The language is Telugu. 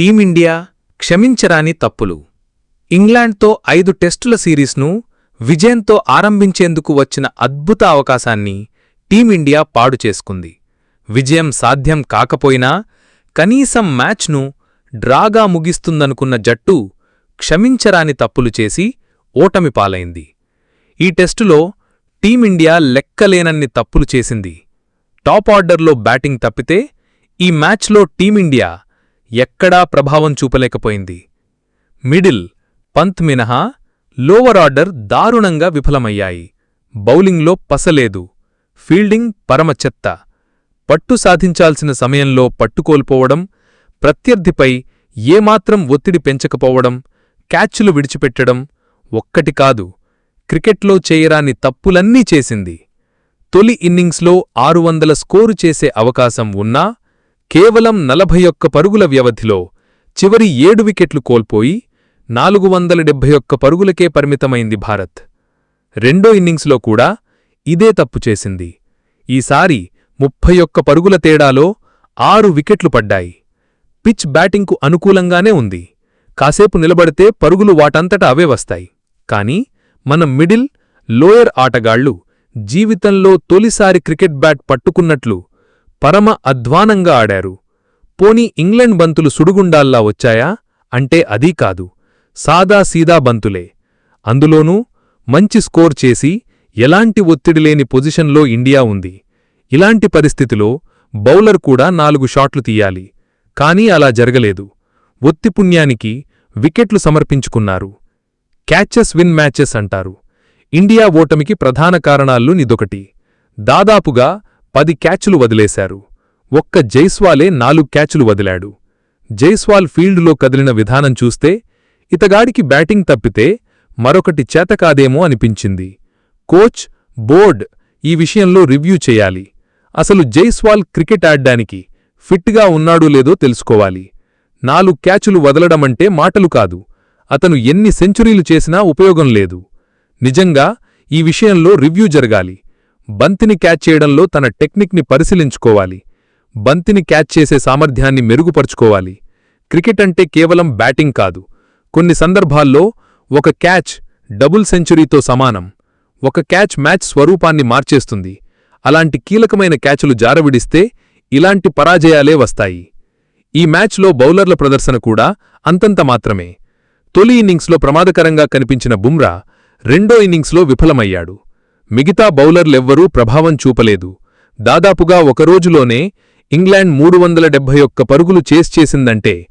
టీమిండియా క్షమించరాని తప్పులు. ఇంగ్లాండ్తో ఐదు టెస్టుల సిరీస్ను విజయంతో ఆరంభించేందుకు వచ్చిన అద్భుత అవకాశాన్ని టీమిండియా పాడు చేసుకుంది. విజయం సాధ్యం కాకపోయినా కనీసం మ్యాచ్ను డ్రాగా ముగిస్తుందనుకున్న జట్టు క్షమించరాని తప్పులు చేసి ఓటమి పాలైంది. ఈ టెస్టులో టీమిండియా లెక్కలేనన్ని తప్పులు చేసింది. టాప్ ఆర్డర్లో బ్యాటింగ్ తప్పితే ఈ మ్యాచ్లో టీమిండియా ఎక్కడా ప్రభావం చూపలేకపోయింది. మిడిల్ పంత్ మినహా లోవర్ ఆర్డర్ దారుణంగా విఫలమయ్యాయి. బౌలింగ్లో పసలేదు. ఫీల్డింగ్ పరమ చెత్త పట్టు సాధించాల్సిన సమయంలో పట్టుకోల్పోవడం ప్రత్యర్థిపై ఏమాత్రం ఒత్తిడి పెంచకపోవడం క్యాచ్లు విడిచిపెట్టడం ఒక్కటి కాదు క్రికెట్లో చేయరాని తప్పులన్నీ చేసింది. తొలి ఇన్నింగ్స్లో ఆరు వందల స్కోరు చేసే అవకాశం ఉన్నా కేవలం నలభై ఒక్క పరుగుల వ్యవధిలో చివరి ఏడు వికెట్లు కోల్పోయి నాలుగు వందల డెబ్బై ఒక్క పరుగులకే పరిమితమైంది భారత్. రెండో ఇన్నింగ్స్లో కూడా ఇదే తప్పు చేసింది. ఈసారి ముప్పై ఒక్క పరుగుల తేడాలో ఆరు వికెట్లు పడ్డాయి. పిచ్ బ్యాటింగ్కు అనుకూలంగానే ఉంది. కాసేపు నిలబడితే పరుగులు వాటంతట అవే వస్తాయి. కాని మన మిడిల్ లోయర్ ఆటగాళ్ళు జీవితంలో తొలిసారి క్రికెట్ బ్యాట్ పట్టుకున్నట్లు పరమ అధ్వానంగా ఆడారు. పోనీ ఇంగ్లండ్ బంతులు సుడుగుండాల్లా వచ్చాయా? అంటే అదీ కాదు. సాదా సీదా బంతులే. అందులోనూ మంచి స్కోర్ చేసి ఎలాంటి ఒత్తిడి లేని పొజిషన్లో ఇండియా ఉంది. ఇలాంటి పరిస్థితిలో బౌలర్ కూడా నాలుగు షాట్లు తీయాలి. కానీ అలా జరగలేదు. ఒత్తిపుణ్యానికి వికెట్లు సమర్పించుకున్నారు. క్యాచెస్ విన్ మ్యాచెస్ అంటారు. ఇండియా ఓటమికి ప్రధాన కారణాల్లో నిదొకటి దాదాపుగా పది క్యాచులు వదిలేశారు. ఒక్క జైస్వాలే నాలుగు క్యాచులు వదిలాడు. జైస్వాల్ ఫీల్డులో కదిలిన విధానం చూస్తే ఇతగాడికి బ్యాటింగ్ తప్పితే మరొకటి చేతకాదేమో అనిపించింది. కోచ్ బోర్డ్ ఈ విషయంలో రివ్యూ చేయాలి. అసలు జైస్వాల్ క్రికెట్ ఆడ్డానికి ఫిట్గా ఉన్నాడో లేదో తెలుసుకోవాలి. నాలుగు క్యాచులు వదలడమంటే మాటలు కాదు. అతను ఎన్ని సెంచురీలు చేసినా ఉపయోగం లేదు. నిజంగా ఈ విషయంలో రివ్యూ జరగాలి. బంతిని క్యాచ్ చేయడంలో తన టెక్నిక్ని పరిశీలించుకోవాలి. బంతిని క్యాచ్ చేసే సామర్థ్యాన్ని మెరుగుపరుచుకోవాలి. క్రికెట్ అంటే కేవలం బ్యాటింగ్ కాదు. కొన్ని సందర్భాల్లో ఒక క్యాచ్ డబుల్ సెంచురీతో సమానం. ఒక క్యాచ్ మ్యాచ్ స్వరూపాన్ని మార్చేస్తుంది. అలాంటి కీలకమైన క్యాచ్లు జారవిడిస్తే ఇలాంటి పరాజయాలే వస్తాయి. ఈ మ్యాచ్లో బౌలర్ల ప్రదర్శన కూడా అంతంత మాత్రమే. తొలి ఇన్నింగ్స్లో ప్రమాదకరంగా కనిపించిన బుమ్రా రెండో ఇన్నింగ్స్లో విఫలమయ్యాడు. మిగతా బౌలర్లెవ్వరూ ప్రభావం చూపలేదు. దాదాపుగా ఒక రోజులోనే ఇంగ్లాండ్ మూడు వందల డెబ్బై ఒక్క పరుగులు చేస్ చేసిందంటే